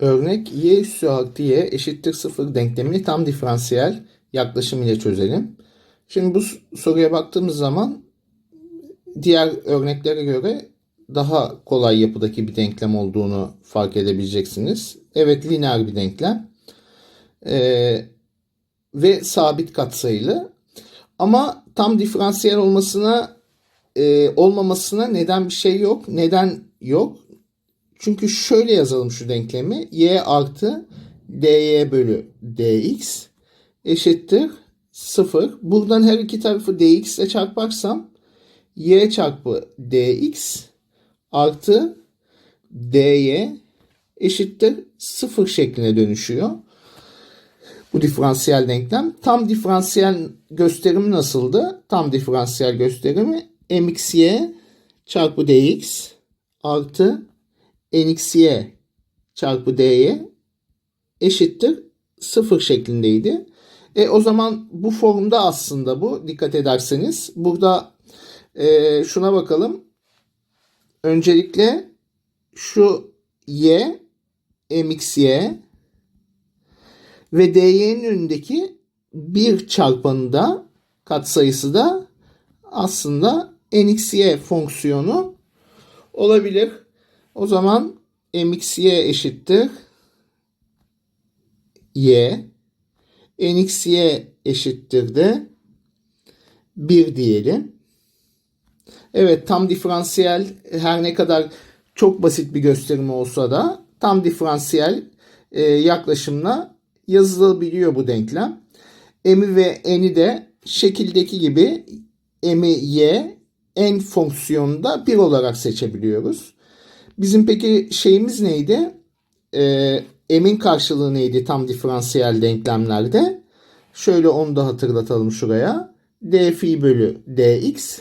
Örnek y üssü artı y eşittir 0 denklemini tam diferansiyel yaklaşım ile çözelim. Şimdi bu soruya baktığımız zaman diğer örneklere göre daha kolay yapıdaki bir denklem olduğunu fark edebileceksiniz. Evet lineer bir denklem. Ee, ve sabit katsayılı. Ama tam diferansiyel olmasına e, olmamasına neden bir şey yok. Neden yok? Çünkü şöyle yazalım şu denklemi. y artı dy bölü dx eşittir 0. Buradan her iki tarafı dx ile çarparsam y çarpı dx artı dy eşittir 0 şekline dönüşüyor. Bu diferansiyel denklem. Tam diferansiyel gösterimi nasıldı? Tam diferansiyel gösterimi mxy çarpı dx artı nxy çarpı dy eşittir 0 şeklindeydi. E, o zaman bu formda aslında bu dikkat ederseniz. Burada e, şuna bakalım. Öncelikle şu y mxy ve dy'nin önündeki bir çarpanında katsayısı da aslında nxy fonksiyonu olabilir. O zaman mxy eşittir y nxy eşittir de 1 diyelim. Evet tam diferansiyel her ne kadar çok basit bir gösterimi olsa da tam diferansiyel e, yaklaşımla yazılabiliyor bu denklem. M'i ve n'i de şekildeki gibi m'i y n fonksiyonunda 1 olarak seçebiliyoruz. Bizim peki şeyimiz neydi? Ee, m'in karşılığı neydi tam diferansiyel denklemlerde? Şöyle onu da hatırlatalım şuraya. d fi bölü dx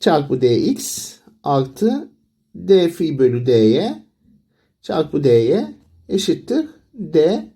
çarpı dx artı d fi bölü dy çarpı dy eşittir d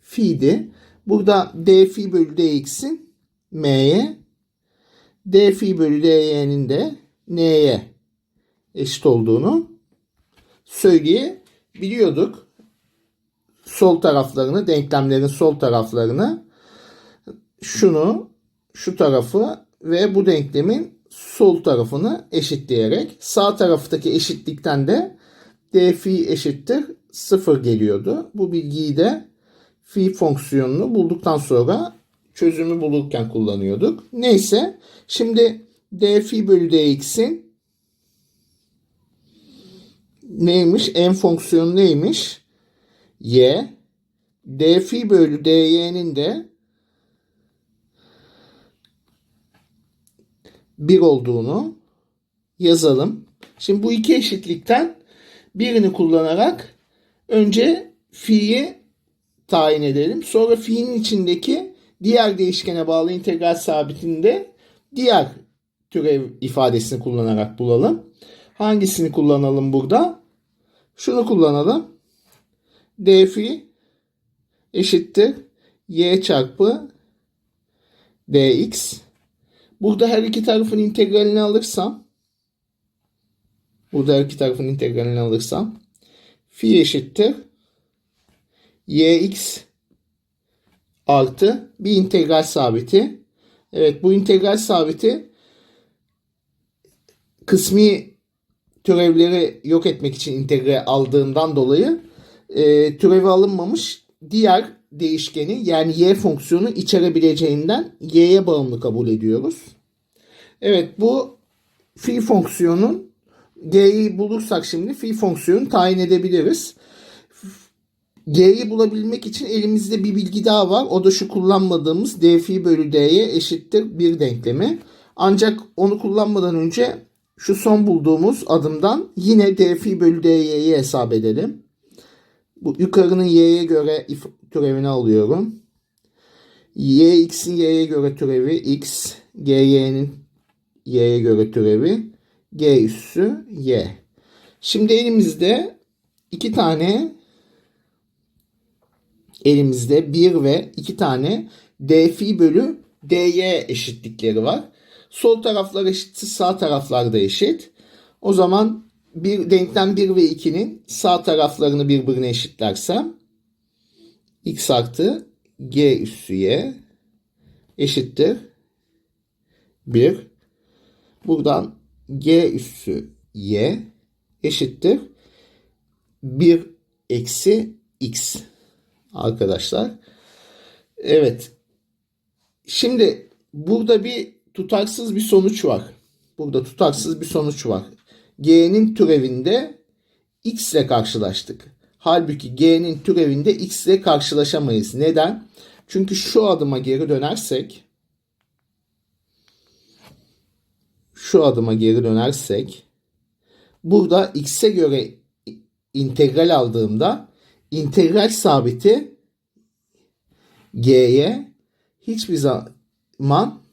fi'di. Burada d fi bölü dx'in m'ye d fi bölü dy'nin de n'ye eşit olduğunu söyleyebiliyorduk. Sol taraflarını, denklemlerin sol taraflarını şunu, şu tarafı ve bu denklemin sol tarafını eşitleyerek sağ taraftaki eşitlikten de d fi eşittir 0 geliyordu. Bu bilgiyi de fi fonksiyonunu bulduktan sonra çözümü bulurken kullanıyorduk. Neyse şimdi d fi bölü dx'in neymiş? n fonksiyonu neymiş? y d fi bölü dy'nin de 1 olduğunu yazalım. Şimdi bu iki eşitlikten birini kullanarak önce fi'yi tayin edelim. Sonra fi'nin içindeki diğer değişkene bağlı integral sabitinde diğer türev ifadesini kullanarak bulalım. Hangisini kullanalım burada? Şunu kullanalım. d fi eşittir y çarpı dx. Burada her iki tarafın integralini alırsam burada her iki tarafın integralini alırsam fi eşittir yx artı bir integral sabiti. Evet bu integral sabiti kısmi türevleri yok etmek için integre aldığından dolayı e, türevi alınmamış diğer değişkeni yani y fonksiyonu içerebileceğinden y'ye bağımlı kabul ediyoruz. Evet bu fi fonksiyonun g'yi bulursak şimdi fi fonksiyonu tayin edebiliriz. G'yi bulabilmek için elimizde bir bilgi daha var. O da şu kullanmadığımız d fi bölü d'ye eşittir bir denklemi. Ancak onu kullanmadan önce şu son bulduğumuz adımdan yine d fi bölü dy'yi hesap edelim. Bu yukarının y'ye göre türevini alıyorum. y x'in y'ye göre türevi x, g y'nin y'ye göre türevi g üssü y. Şimdi elimizde iki tane elimizde 1 ve 2 tane d fi bölü dy eşitlikleri var. Sol taraflar eşitsiz sağ taraflar da eşit. O zaman bir denklem 1 ve 2'nin sağ taraflarını birbirine eşitlersem x artı g üssü y eşittir 1. Buradan g üssü y eşittir 1 eksi x arkadaşlar. Evet. Şimdi burada bir tutarsız bir sonuç var. Burada tutarsız bir sonuç var. G'nin türevinde x ile karşılaştık. Halbuki G'nin türevinde x ile karşılaşamayız. Neden? Çünkü şu adıma geri dönersek şu adıma geri dönersek burada x'e göre integral aldığımda integral sabiti g'ye hiçbir zaman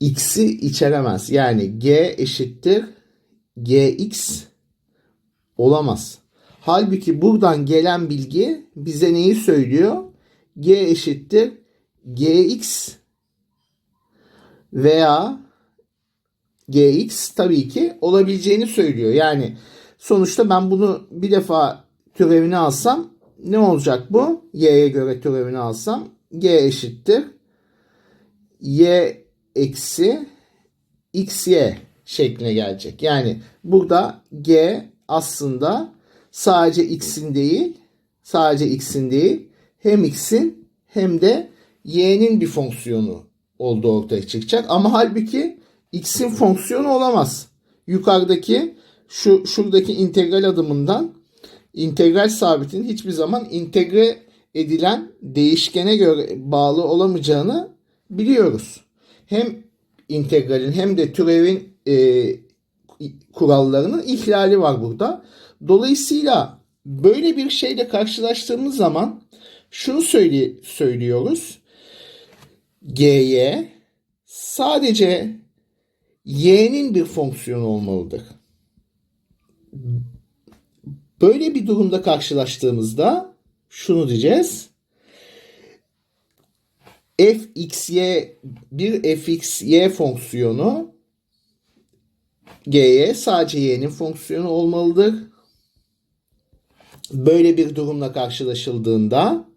x'i içeremez. Yani g eşittir gx olamaz. Halbuki buradan gelen bilgi bize neyi söylüyor? g eşittir gx veya gx tabii ki olabileceğini söylüyor. Yani sonuçta ben bunu bir defa türevini alsam ne olacak bu? y'ye göre türevini alsam g eşittir y eksi xy şekline gelecek. Yani burada g aslında sadece x'in değil sadece x'in değil hem x'in hem de y'nin bir fonksiyonu olduğu ortaya çıkacak. Ama halbuki x'in fonksiyonu olamaz. Yukarıdaki şu şuradaki integral adımından integral sabitin hiçbir zaman integre edilen değişkene göre bağlı olamayacağını biliyoruz. Hem integralin hem de türevin e, kurallarının ihlali var burada. Dolayısıyla böyle bir şeyle karşılaştığımız zaman şunu söyle, söylüyoruz. G'ye sadece y'nin bir fonksiyonu olmalıdır. Böyle bir durumda karşılaştığımızda şunu diyeceğiz. Fxy bir fxy fonksiyonu g'ye sadece y'nin fonksiyonu olmalıdır. Böyle bir durumla karşılaşıldığında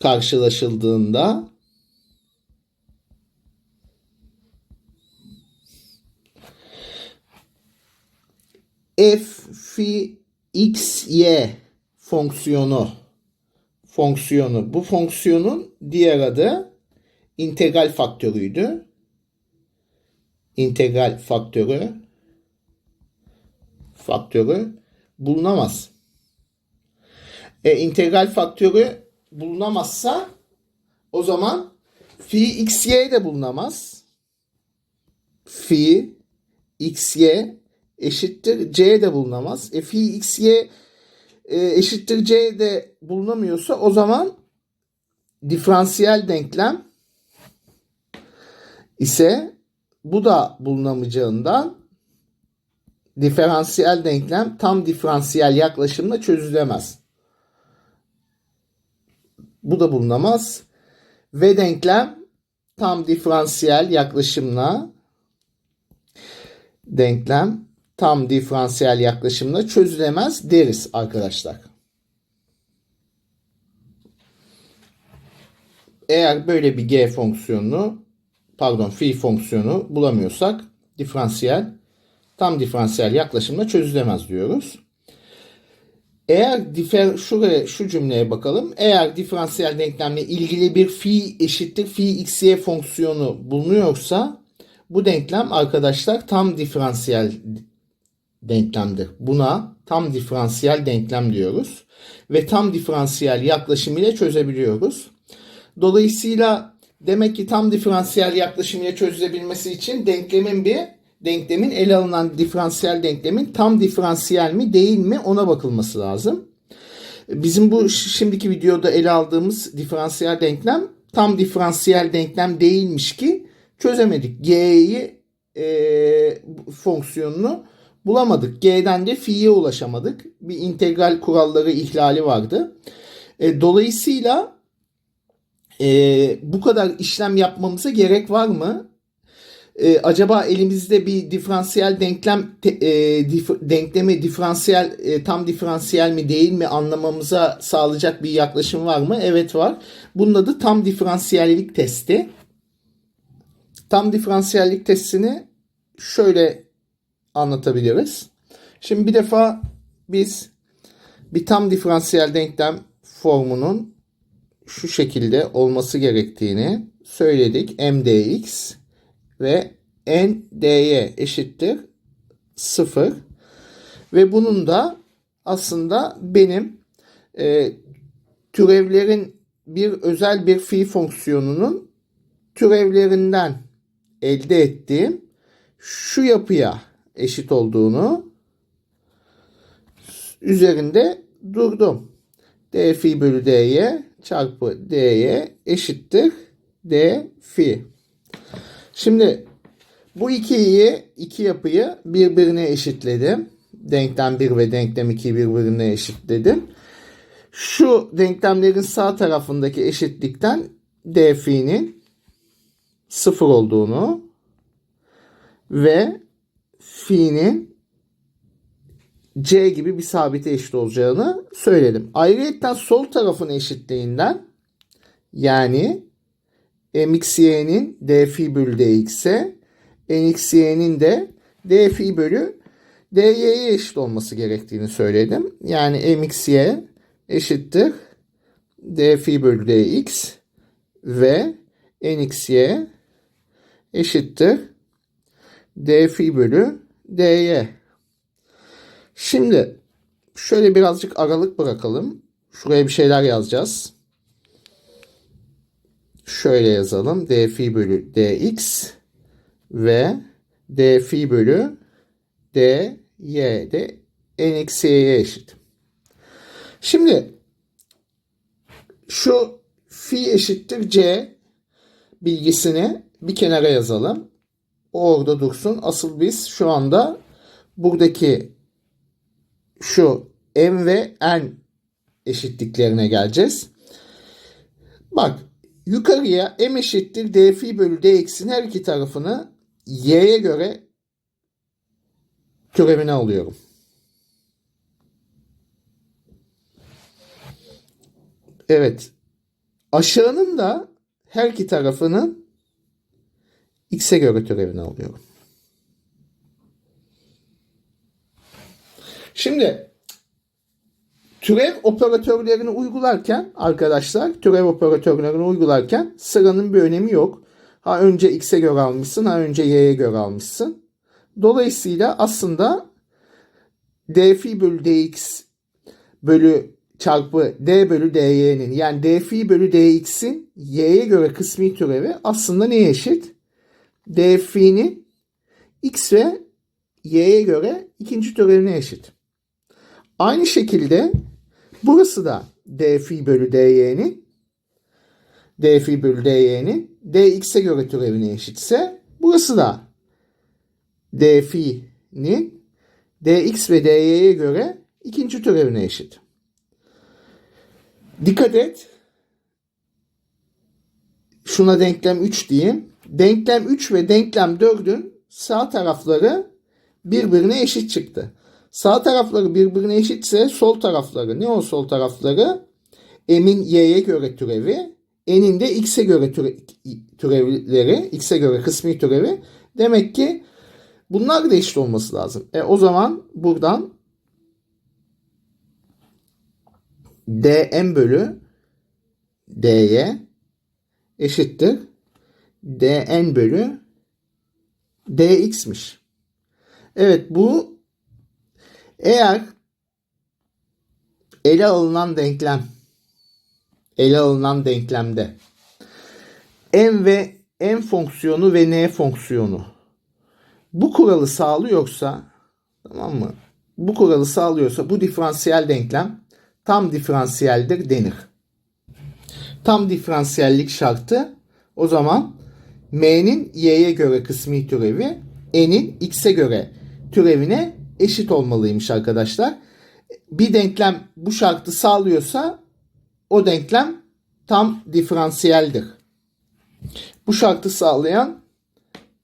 karşılaşıldığında f fi x y fonksiyonu fonksiyonu bu fonksiyonun diğer adı integral faktörüydü. İntegral faktörü faktörü bulunamaz. E, integral faktörü bulunamazsa o zaman fi xy de bulunamaz. Fi xy eşittir c de bulunamaz. E fi xy e, eşittir c de bulunamıyorsa o zaman diferansiyel denklem ise bu da bulunamayacağından diferansiyel denklem tam diferansiyel yaklaşımla çözülemez. Bu da bulunamaz. Ve denklem tam diferansiyel yaklaşımla denklem tam diferansiyel yaklaşımla çözülemez deriz arkadaşlar. Eğer böyle bir g fonksiyonunu pardon fi fonksiyonu bulamıyorsak diferansiyel tam diferansiyel yaklaşımla çözülemez diyoruz. Eğer difer şuraya şu cümleye bakalım. Eğer diferansiyel denklemle ilgili bir fi eşittir fi xy fonksiyonu bulunuyorsa bu denklem arkadaşlar tam diferansiyel denklemdir. Buna tam diferansiyel denklem diyoruz. Ve tam diferansiyel yaklaşım ile çözebiliyoruz. Dolayısıyla demek ki tam diferansiyel yaklaşım ile çözülebilmesi için denklemin bir denklemin ele alınan diferansiyel denklemin tam diferansiyel mi değil mi ona bakılması lazım. Bizim bu şimdiki videoda ele aldığımız diferansiyel denklem tam diferansiyel denklem değilmiş ki çözemedik. G'yi e, fonksiyonunu bulamadık. G'den de fi'ye ulaşamadık. Bir integral kuralları ihlali vardı. E, dolayısıyla e, bu kadar işlem yapmamıza gerek var mı? e, acaba elimizde bir diferansiyel denklem te, e, dif- denklemi diferansiyel e, tam diferansiyel mi değil mi anlamamıza sağlayacak bir yaklaşım var mı? Evet var. Bunun adı tam diferansiyellik testi. Tam diferansiyellik testini şöyle anlatabiliriz. Şimdi bir defa biz bir tam diferansiyel denklem formunun şu şekilde olması gerektiğini söyledik. mdx ve n dy eşittir 0 ve bunun da aslında benim e, türevlerin bir özel bir fi fonksiyonunun türevlerinden elde ettiğim şu yapıya eşit olduğunu üzerinde durdum. d fi bölü dy çarpı dy eşittir d fi. Şimdi bu ikiyi, iki yapıyı birbirine eşitledim. Denklem 1 ve denklem 2 birbirine eşitledim. Şu denklemlerin sağ tarafındaki eşitlikten d fi'nin sıfır olduğunu ve fi'nin c gibi bir sabite eşit olacağını söyledim. Ayrıca sol tarafın eşitliğinden yani mxy'nin d fi bölü dx'e nxy'nin de d fi bölü dy'ye eşit olması gerektiğini söyledim. Yani mxy eşittir d fi bölü dx ve nxy eşittir d fi bölü dy. Şimdi şöyle birazcık aralık bırakalım. Şuraya bir şeyler yazacağız. Şöyle yazalım. d fi bölü dx ve d fi bölü dy de nxy'ye eşit. Şimdi şu fi eşittir c bilgisini bir kenara yazalım. O orada dursun. Asıl biz şu anda buradaki şu m ve n eşitliklerine geleceğiz. Bak yukarıya m eşittir d fi bölü dx'in her iki tarafını y'ye göre türevine alıyorum. Evet. Aşağının da her iki tarafının x'e göre türevini alıyorum. Şimdi türev operatörlerini uygularken arkadaşlar türev operatörlerini uygularken sıranın bir önemi yok. Ha önce x'e göre almışsın ha önce y'ye göre almışsın. Dolayısıyla aslında d fi bölü dx bölü çarpı d bölü dy'nin yani d fi bölü dx'in y'ye göre kısmi türevi aslında neye eşit? D fi'nin x ve y'ye göre ikinci türevine eşit. Aynı şekilde burası da d fi bölü dy'nin d fi bölü dy'nin dx'e göre türevine eşitse burası da d fi'nin dx ve dy'ye göre ikinci türevine eşit. Dikkat et. Şuna denklem 3 diyeyim. Denklem 3 ve denklem 4'ün sağ tarafları birbirine eşit çıktı. Sağ tarafları birbirine eşitse sol tarafları ne o sol tarafları? M'in y'ye göre türevi, n'in de x'e göre türe, türevleri, x'e göre kısmi türevi. Demek ki bunlar da eşit olması lazım. E o zaman buradan dm bölü dy eşittir dn bölü dx'miş. Evet bu eğer ele alınan denklem ele alınan denklemde m ve n fonksiyonu ve n fonksiyonu bu kuralı sağlıyorsa tamam mı? Bu kuralı sağlıyorsa bu diferansiyel denklem tam diferansiyeldir denir. Tam diferansiyellik şartı o zaman m'nin y'ye göre kısmi türevi n'in x'e göre türevine eşit olmalıymış arkadaşlar. Bir denklem bu şartı sağlıyorsa o denklem tam diferansiyeldir. Bu şartı sağlayan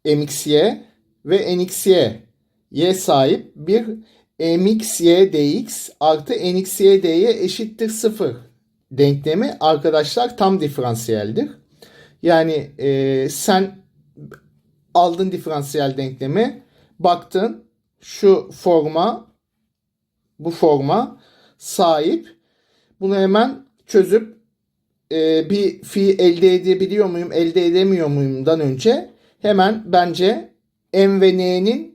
mxy ve nxy y sahip bir mxy dx artı nxy dy eşittir 0 denklemi arkadaşlar tam diferansiyeldir. Yani e, sen aldın diferansiyel denklemi baktın şu forma bu forma sahip. Bunu hemen çözüp e, bir fi elde edebiliyor muyum, elde edemiyor muyumdan önce hemen bence m ve n'nin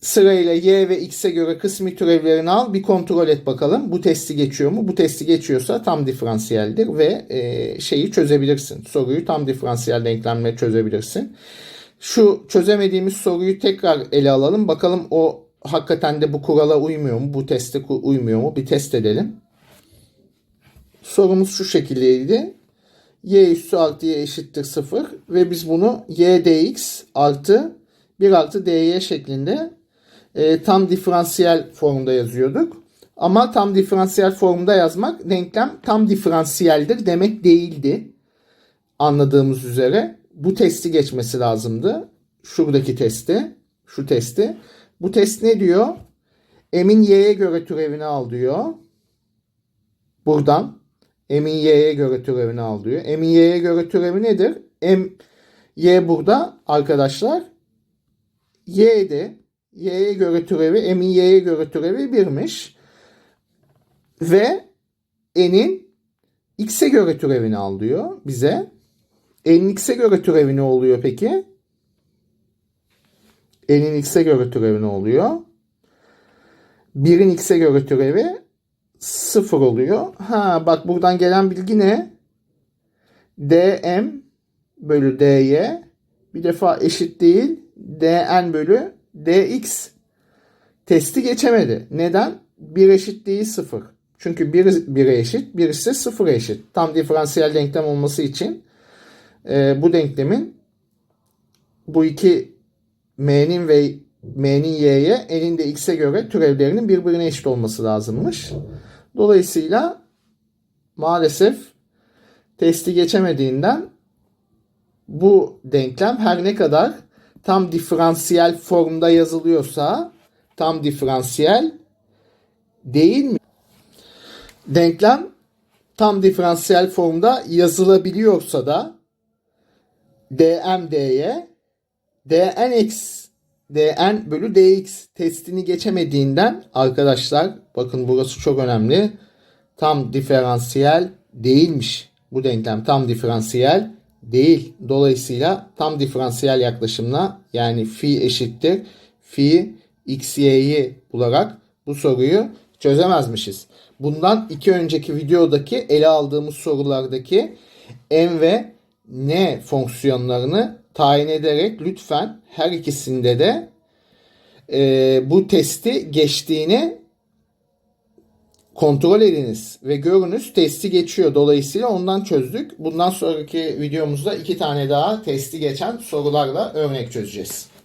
sırayla y ve x'e göre kısmi türevlerini al bir kontrol et bakalım. Bu testi geçiyor mu? Bu testi geçiyorsa tam diferansiyeldir ve e, şeyi çözebilirsin. Soruyu tam diferansiyel denklemle çözebilirsin. Şu çözemediğimiz soruyu tekrar ele alalım. Bakalım o hakikaten de bu kurala uymuyor mu? Bu teste uymuyor mu? Bir test edelim. Sorumuz şu şekildeydi. y üssü artı y eşittir 0 ve biz bunu y dx artı 1 artı dy şeklinde e, tam diferansiyel formda yazıyorduk. Ama tam diferansiyel formda yazmak denklem tam diferansiyeldir demek değildi. Anladığımız üzere bu testi geçmesi lazımdı. Şuradaki testi, şu testi. Bu test ne diyor? M'in y'ye göre türevini al diyor. Buradan M'in y'ye göre türevini al diyor. M'in y'ye göre türevi nedir? M y burada arkadaşlar y'de y'ye göre türevi M'in y'ye göre türevi 1'miş. Ve n'in x'e göre türevini al diyor bize. N'in x'e göre türevi ne oluyor peki? N'in x'e göre türevi ne oluyor? 1'in x'e göre türevi 0 oluyor. Ha bak buradan gelen bilgi ne? dm bölü dy bir defa eşit değil dn bölü dx testi geçemedi. Neden? 1 eşit değil 0. Çünkü 1 1'e eşit, 1 ise 0'a eşit. Tam diferansiyel denklem olması için e, bu denklemin bu iki m'nin ve m'nin y'ye, n'in de x'e göre türevlerinin birbirine eşit olması lazımmış. Dolayısıyla maalesef testi geçemediğinden bu denklem her ne kadar tam diferansiyel formda yazılıyorsa tam diferansiyel değil mi? Denklem tam diferansiyel formda yazılabiliyorsa da dm dy dnx dn bölü dx testini geçemediğinden arkadaşlar bakın burası çok önemli. Tam diferansiyel değilmiş. Bu denklem tam diferansiyel değil. Dolayısıyla tam diferansiyel yaklaşımla yani fi eşittir fi x y'yi bularak bu soruyu çözemezmişiz. Bundan iki önceki videodaki ele aldığımız sorulardaki m ve n fonksiyonlarını tayin ederek lütfen her ikisinde de e, bu testi geçtiğini kontrol ediniz ve görünüz testi geçiyor. Dolayısıyla ondan çözdük. Bundan sonraki videomuzda iki tane daha testi geçen sorularla örnek çözeceğiz.